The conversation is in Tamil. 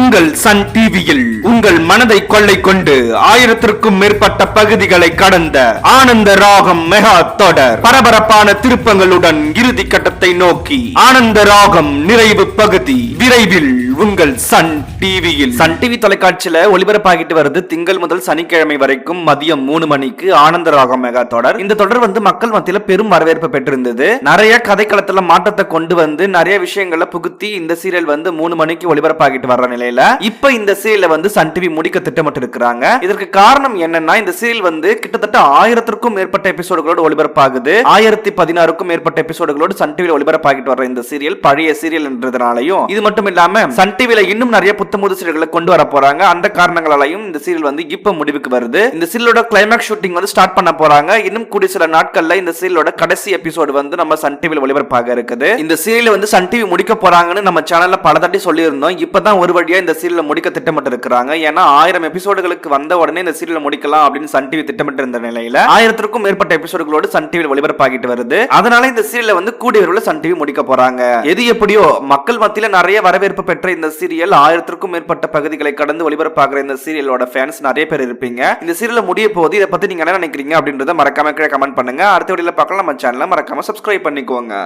உங்கள் சன் டிவியில் உங்கள் மனதை கொள்ளை கொண்டு ஆயிரத்திற்கும் மேற்பட்ட பகுதிகளை கடந்த ஆனந்த ராகம் மெகா தொடர் பரபரப்பான திருப்பங்களுடன் இறுதி கட்டத்தை நோக்கி ஆனந்த ராகம் நிறைவு பகுதி விரைவில் உங்கள் சன் டிவியில். சன் டிவி தொலைக்காட்சியில ஒளிபரப்பாகிட்டு வருது திங்கள் முதல் சனிக்கிழமை வரைக்கும் மதியம் மூணு மணிக்கு ஆனந்த ராகம் மெகா தொடர். இந்த தொடர் வந்து மக்கள் மத்தியில பெரும் வரவேற்பு பெற்றிருந்தது. நிறைய கதைக்களத்துல மாற்றத்தை கொண்டு வந்து நிறைய விஷயங்களை புகுத்தி இந்த சீரியல் வந்து மூணு மணிக்கு ஒளிபரப்பாகிட்டு வர்ற நிலையில இப்ப இந்த சீரியலை வந்து சன் டிவி முடிக்க திட்டமிட்டு இருக்கிறாங்க இதற்கு காரணம் என்னன்னா இந்த சீரியல் வந்து கிட்டத்தட்ட ஆயிரத்திற்கும் மேற்பட்ட எபிசோடுகளோடு ஒளிபரப்பாகுது. ஆயிரத்தி பதினாறுக்கும் மேற்பட்ட எபிசோடுகளோடு சன் டிவியில் ஒளிபரப்பாகிட்டு வர்ற இந்த சீரியல் பழைய சீரியல் என்றதுனாலையும் இது மட்டும் இல்லாம சன் டிவியில இன்னும் நிறைய புத்தமுது சீரியல்களை கொண்டு வர போறாங்க. அந்த காரணங்களாலையும் இந்த சீரியல் வந்து இப்ப முடிவுக்கு வருது. இந்த சீரியலோட கிளைமேக்ஸ் ஷூட்டிங் வந்து ஸ்டார்ட் பண்ண போறாங்க. இன்னும் கூடிய சில நாட்கள்ல இந்த சீரியலோட கடைசி எபிசோடு வந்து நம்ம சன் டிவியில் ஒளிபரப்பாக இருக்குது. இந்த சீரியல் வந்து சன் டிவி முடிக்க போறாங்கன்னு நம்ம சேனல்ல பல தாட்டி சொல்லியிருந்தோம். இப்பதான் ஒரு உடனடியாக இந்த சீரியலை முடிக்க திட்டமிட்டு இருக்கிறாங்க ஏன்னா ஆயிரம் எபிசோடுகளுக்கு வந்த உடனே இந்த சீரியலை முடிக்கலாம் அப்படின்னு சன் டிவி திட்டமிட்டு இருந்த நிலையில ஆயிரத்திற்கும் மேற்பட்ட எபிசோடுகளோடு சன் டிவியில் ஒளிபரப்பாகிட்டு வருது. அதனால இந்த சீரியலை வந்து கூடிய விரைவில் சன் டிவி முடிக்க போறாங்க. எது எப்படியோ மக்கள் மத்தியில் நிறைய வரவேற்பு பெற்ற இந்த சீரியல் ஆயிரத்திற்கும் மேற்பட்ட பகுதிகளை கடந்து ஒளிபரப்பாகிற இந்த சீரியலோட ஃபேன்ஸ் நிறைய பேர் இருப்பீங்க. இந்த சீரியல் முடிய போது இதை பத்தி நீங்க என்ன நினைக்கிறீங்க அப்படின்றத மறக்காம கீழே கமெண்ட் பண்ணுங்க. அடுத்த வீடியோல பார்க்கலாம். நம்ம சேனலை மறக்காம சப்ஸ்கிரைப் பண்ணிக்கோங்க.